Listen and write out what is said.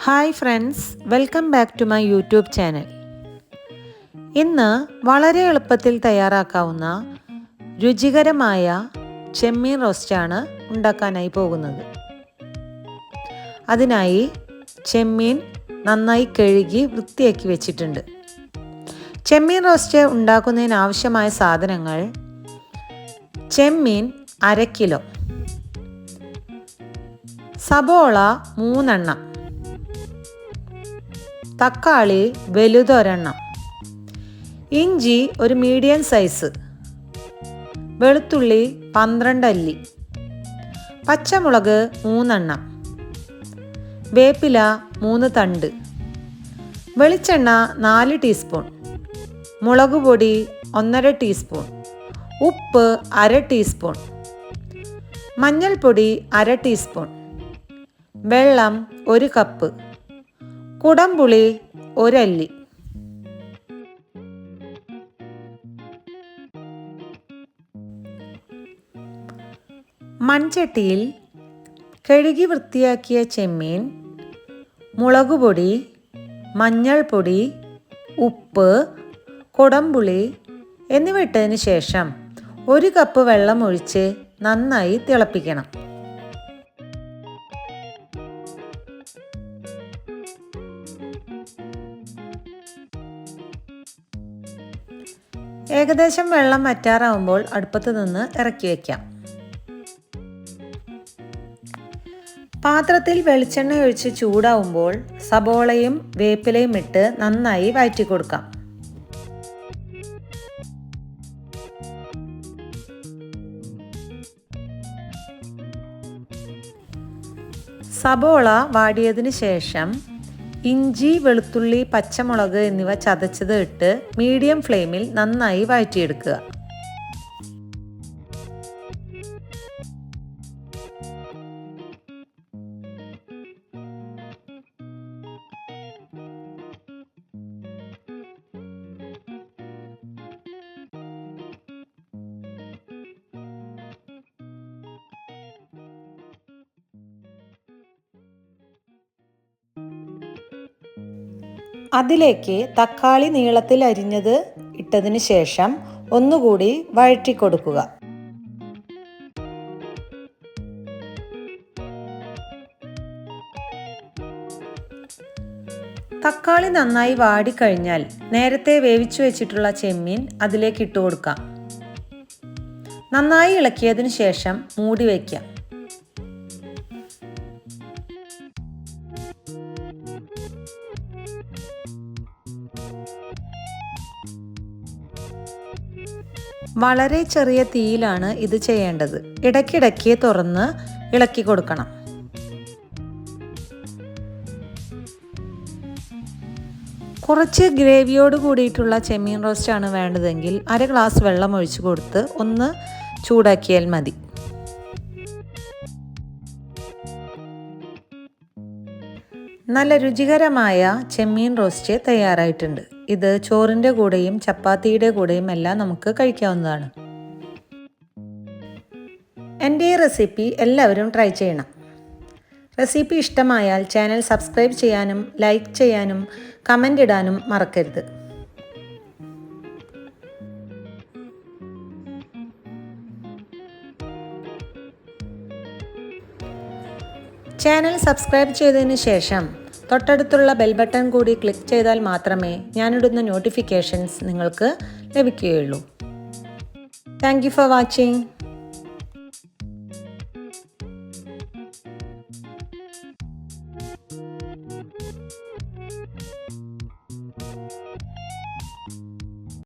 Hi friends welcome back to my YouTube channel. ഇന്ന് വളരെ എളുപ്പത്തിൽ തയ്യാറാക്കാവുന്ന രുചികരമായ ചെമ്മീൻ റോസ്റ്റാണ് ഉണ്ടാക്കാനായി പോകുന്നത്. അതിനായി ചെമ്മീൻ നന്നായി കഴുകി വൃത്തിയാക്കി വെച്ചിട്ടുണ്ട്. ചെമ്മീൻ റോസ്റ്റ് ഉണ്ടാക്കുന്നതിന് ആവശ്യമായ സാധനങ്ങൾ ചെമ്മീൻ അര കിലോ സബോള മൂന്നെണ്ണം. തക്കാളി വലുതൊരെണ്ണം. ഇഞ്ചി ഒരു മീഡിയം സൈസ്. വെളുത്തുള്ളി പന്ത്രണ്ട് അല്ലി. പച്ചമുളക് മൂന്നെണ്ണം. വേപ്പില മൂന്ന് തണ്ട്. വെളിച്ചെണ്ണ നാല് ടീസ്പൂൺ. മുളക് പൊടി ഒന്നര ടീസ്പൂൺ. ഉപ്പ് അര ടീസ്പൂൺ. മഞ്ഞൾപ്പൊടി അര ടീസ്പൂൺ. വെള്ളം ഒരു കപ്പ്. കുടംപുളി ഒരല്ലി. മൺചട്ടിയിൽ കഴുകി വൃത്തിയാക്കിയ ചെമ്മീൻ മുളകുപൊടി മഞ്ഞൾപ്പൊടി ഉപ്പ് കുടംപുളി എന്നിവ ഇട്ടതിന് ശേഷം ഒരു കപ്പ് വെള്ളം ഒഴിച്ച് നന്നായി തിളപ്പിക്കണം. ഏകദേശം വെള്ളം വറ്റാറാവുമ്പോൾ അടുപ്പത്ത് നിന്ന് ഇറക്കി വയ്ക്കാം പാത്രത്തിൽ വെളിച്ചെണ്ണ ഒഴിച്ച് ചൂടാവുമ്പോൾ സബോളയും വേപ്പിലയും ഇട്ട് നന്നായി വഴറ്റി കൊടുക്കാം സബോള വാടിയതിന് ശേഷം ഇഞ്ചി വെളുത്തുള്ളി പച്ചമുളക് എന്നിവ ചതച്ചത് ഇട്ട് മീഡിയം ഫ്ലെയിമിൽ നന്നായി വഴറ്റിയെടുക്കുക. അതിലേക്ക് തക്കാളി നീളത്തിൽ അരിഞ്ഞത് ഇട്ടതിന് ശേഷം ഒന്നുകൂടി വഴറ്റിക്കൊടുക്കുക. തക്കാളി നന്നായി വാടിക്കഴിഞ്ഞാൽ നേരത്തെ വേവിച്ചു വെച്ചിട്ടുള്ള ചെമ്മീൻ അതിലേക്ക് ഇട്ട് കൊടുക്കാം നന്നായി ഇളക്കിയതിനു ശേഷം മൂടി വയ്ക്കാം വളരെ ചെറിയ തീയിലാണ് ഇത് ചെയ്യേണ്ടത്. ഇടയ്ക്കിടയ്ക്ക് തുറന്ന് ഇളക്കി കൊടുക്കണം. കുറച്ച് ഗ്രേവിയോട് കൂടിയിട്ടുള്ള ചെമ്മീൻ റോസ്റ്റ് ആണ് വേണ്ടതെങ്കിൽ അര ഗ്ലാസ് വെള്ളം ഒഴിച്ചു കൊടുത്ത് ഒന്ന് ചൂടാക്കിയാൽ മതി. നല്ല രുചികരമായ ചെമ്മീൻ റോസ്റ്റ് തയ്യാറായിട്ടുണ്ട്. ഇത് ചോറിന്റെ കൂടെയും ചപ്പാത്തിയുടെ കൂടെയും എല്ലാം നമുക്ക് കഴിക്കാവുന്നതാണ്. എന്റെ ഈ റെസിപ്പി എല്ലാവരും ട്രൈ ചെയ്യണം. റെസിപ്പി ഇഷ്ടമായാൽ ചാനൽ സബ്സ്ക്രൈബ് ചെയ്യാനും ലൈക്ക് ചെയ്യാനും കമന്റ് ഇടാനും മറക്കരുത്. ചാനൽ സബ്സ്ക്രൈബ് ചെയ്തതിന് ശേഷം തൊട്ടടുത്തുള്ള ബെൽ ബട്ടൺ കൂടി ക്ലിക്ക് ചെയ്താൽ മാത്രമേ ഞാനിടുന്ന നോട്ടിഫിക്കേഷൻസ് നിങ്ങൾക്ക് ലഭിക്കുകയുള്ളൂ. Thank for watching